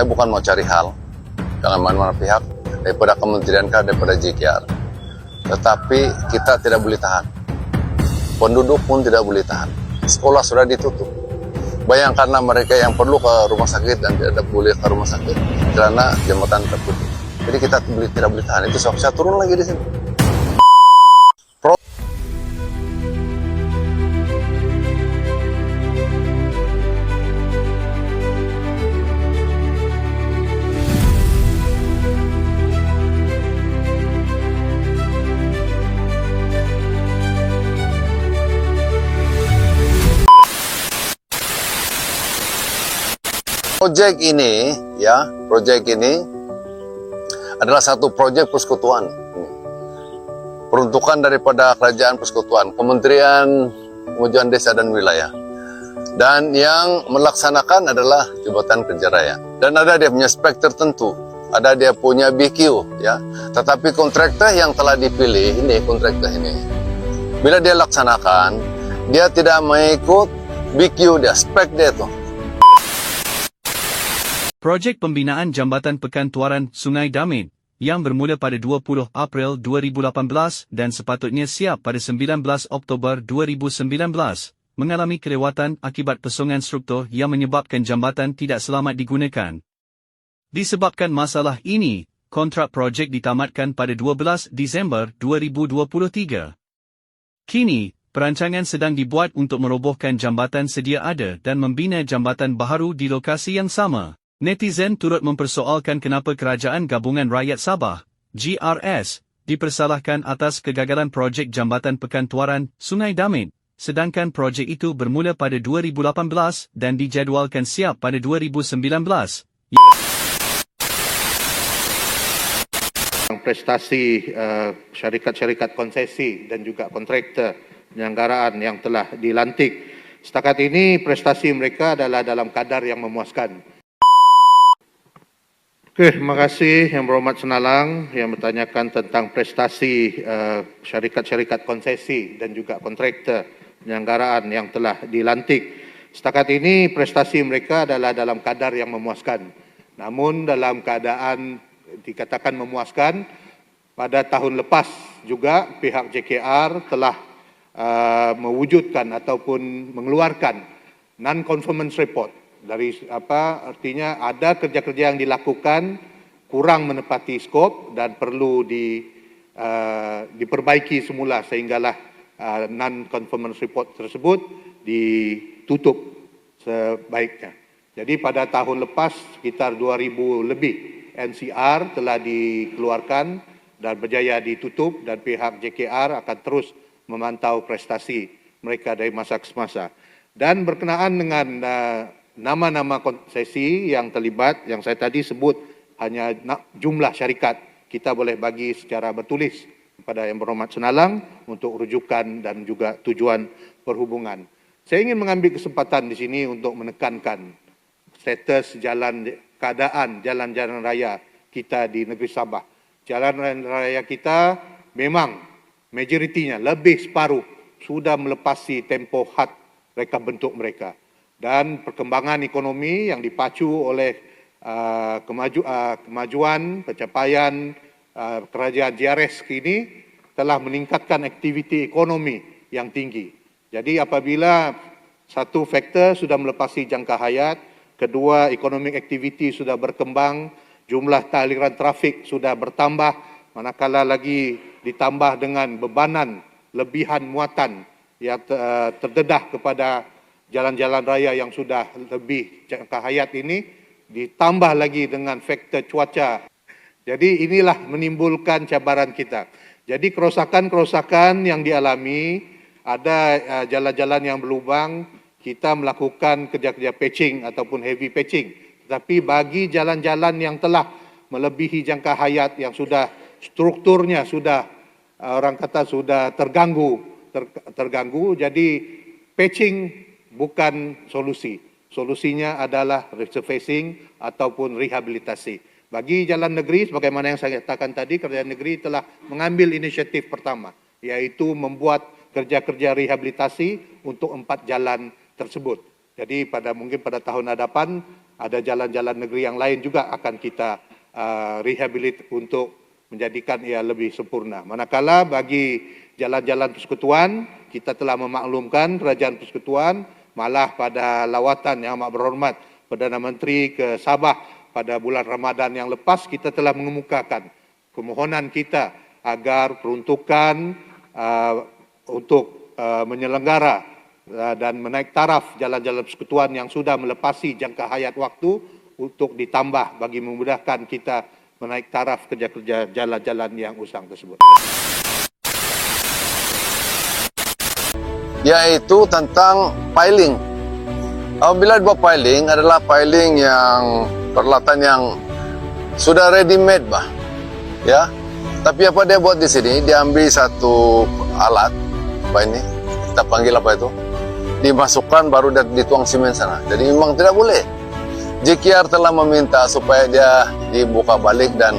saya bukan mau cari hal dengan mana-mana pihak daripada kementerian kah daripada JKR. Tetapi kita tidak boleh tahan. Penduduk pun tidak boleh tahan. Sekolah sudah ditutup. Bayangkanlah mereka yang perlu ke rumah sakit dan tidak boleh ke rumah sakit karena jembatan tertutup. Jadi kita tidak boleh tahan. Itu sebab saya turun lagi di sini. Projek ini, ya, projek ini adalah satu projek persekutuan. Peruntukan daripada kerajaan persekutuan, Kementerian Kemajuan Desa dan Wilayah. Dan yang melaksanakan adalah Jabatan Kerja Raya. Dan ada dia punya spek tertentu, ada dia punya BQ, ya. Tetapi kontraktor yang telah dipilih ini, kontraktor ini, bila dia laksanakan, dia tidak mengikut BQ dia, spek dia tuh. Projek pembinaan Jambatan Pekantuaran Sungai Damin yang bermula pada 20 April 2018 dan sepatutnya siap pada 19 Oktober 2019 mengalami kelewatan akibat pesongan struktur yang menyebabkan jambatan tidak selamat digunakan. Disebabkan masalah ini, kontrak projek ditamatkan pada 12 Disember 2023. Kini, perancangan sedang dibuat untuk merobohkan jambatan sedia ada dan membina jambatan baharu di lokasi yang sama. Netizen turut mempersoalkan kenapa Kerajaan Gabungan Rakyat Sabah, GRS, dipersalahkan atas kegagalan projek Jambatan Pekantuaran Sungai Damin, sedangkan projek itu bermula pada 2018 dan dijadualkan siap pada 2019. prestasi uh, syarikat-syarikat konsesi dan juga kontraktor penyelenggaraan yang telah dilantik. Setakat ini prestasi mereka adalah dalam kadar yang memuaskan. Okey, terima kasih Yang Berhormat Senalang yang bertanyakan tentang prestasi uh, syarikat-syarikat konsesi dan juga kontraktor penyelenggaraan yang telah dilantik. Setakat ini prestasi mereka adalah dalam kadar yang memuaskan. Namun dalam keadaan dikatakan memuaskan, pada tahun lepas juga pihak JKR telah uh, mewujudkan ataupun mengeluarkan non-conformance report dari apa artinya ada kerja-kerja yang dilakukan kurang menepati skop dan perlu di uh, diperbaiki semula sehinggalah uh, non-conformance report tersebut ditutup sebaiknya. Jadi pada tahun lepas sekitar 2000 lebih NCR telah dikeluarkan dan berjaya ditutup dan pihak JKR akan terus memantau prestasi mereka dari masa ke masa. Dan berkenaan dengan uh, nama-nama konsesi yang terlibat yang saya tadi sebut hanya jumlah syarikat kita boleh bagi secara bertulis kepada Yang Berhormat Senalang untuk rujukan dan juga tujuan perhubungan. Saya ingin mengambil kesempatan di sini untuk menekankan status jalan keadaan jalan-jalan raya kita di negeri Sabah. Jalan raya kita memang majoritinya lebih separuh sudah melepasi tempoh had reka bentuk mereka dan perkembangan ekonomi yang dipacu oleh uh, kemaju, uh, kemajuan pencapaian uh, kerajaan JRS kini telah meningkatkan aktiviti ekonomi yang tinggi. Jadi apabila satu faktor sudah melepasi jangka hayat, kedua economic activity sudah berkembang, jumlah aliran trafik sudah bertambah, manakala lagi ditambah dengan bebanan lebihan muatan yang terdedah kepada jalan-jalan raya yang sudah lebih jangka hayat ini, ditambah lagi dengan faktor cuaca. Jadi inilah menimbulkan cabaran kita. Jadi kerosakan-kerosakan yang dialami, ada uh, jalan-jalan yang berlubang, kita melakukan kerja-kerja patching ataupun heavy patching. Tetapi bagi jalan-jalan yang telah melebihi jangka hayat yang sudah strukturnya sudah uh, orang kata sudah terganggu ter, terganggu jadi patching bukan solusi. Solusinya adalah resurfacing ataupun rehabilitasi. Bagi jalan negeri sebagaimana yang saya katakan tadi kerajaan negeri telah mengambil inisiatif pertama iaitu membuat kerja-kerja rehabilitasi untuk empat jalan tersebut. Jadi pada mungkin pada tahun hadapan ada jalan-jalan negeri yang lain juga akan kita uh, rehabilit untuk menjadikan ia lebih sempurna. Manakala bagi jalan-jalan persekutuan, kita telah memaklumkan kerajaan persekutuan malah pada lawatan yang amat berhormat Perdana Menteri ke Sabah pada bulan Ramadan yang lepas kita telah mengemukakan permohonan kita agar peruntukan uh, untuk uh, menyelenggara uh, dan menaik taraf jalan-jalan persekutuan yang sudah melepasi jangka hayat waktu untuk ditambah bagi memudahkan kita menaik taraf kerja-kerja jalan-jalan yang usang tersebut. Yaitu tentang piling. Apabila buat piling adalah piling yang peralatan yang sudah ready made bah. Ya. Tapi apa dia buat di sini? Dia ambil satu alat apa ini? Kita panggil apa itu? Dimasukkan baru dia dituang semen sana. Jadi memang tidak boleh. JKR telah meminta supaya dia dibuka balik dan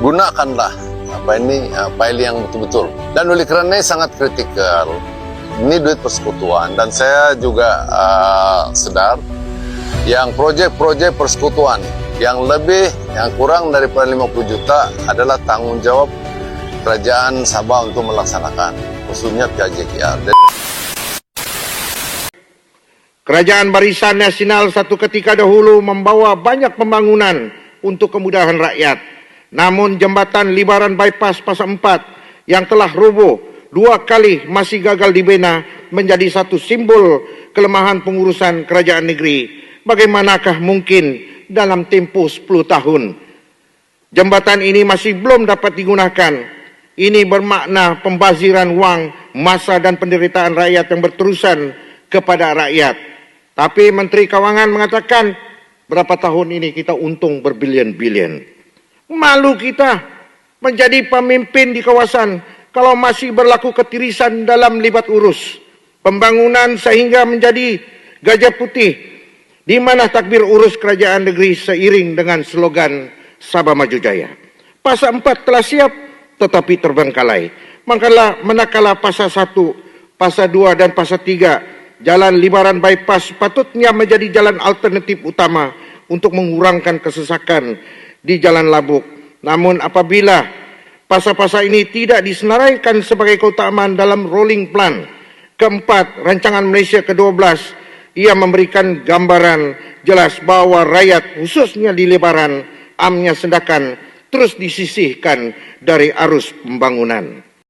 gunakanlah apa ini uh, piling yang betul-betul. Dan oleh kerana sangat kritikal, ini duit persekutuan dan saya juga uh, sedar yang proyek-proyek persekutuan yang lebih yang kurang daripada 50 juta adalah tanggung jawab kerajaan Sabah untuk melaksanakan khususnya pihak JKR. Dan Kerajaan Barisan Nasional satu ketika dahulu membawa banyak pembangunan untuk kemudahan rakyat. Namun jembatan Libaran Bypass Pasar 4 yang telah roboh dua kali masih gagal dibina menjadi satu simbol kelemahan pengurusan kerajaan negeri. Bagaimanakah mungkin dalam tempoh 10 tahun jembatan ini masih belum dapat digunakan? Ini bermakna pembaziran wang, masa dan penderitaan rakyat yang berterusan kepada rakyat. Tapi Menteri Kawangan mengatakan berapa tahun ini kita untung berbilion-bilion. Malu kita menjadi pemimpin di kawasan kalau masih berlaku ketirisan dalam libat urus pembangunan sehingga menjadi gajah putih di mana takbir urus kerajaan negeri seiring dengan slogan Sabah Maju Jaya. Pasal 4 telah siap tetapi terbengkalai. Manakala, manakala pasal 1, pasal 2 dan pasal 3 Jalan Libaran Bypass patutnya menjadi jalan alternatif utama untuk mengurangkan kesesakan di Jalan Labuk. Namun apabila pasal-pasal ini tidak disenaraikan sebagai keutamaan dalam rolling plan, keempat, rancangan Malaysia ke-12, ia memberikan gambaran jelas bahawa rakyat khususnya di Libaran amnya sendakan terus disisihkan dari arus pembangunan.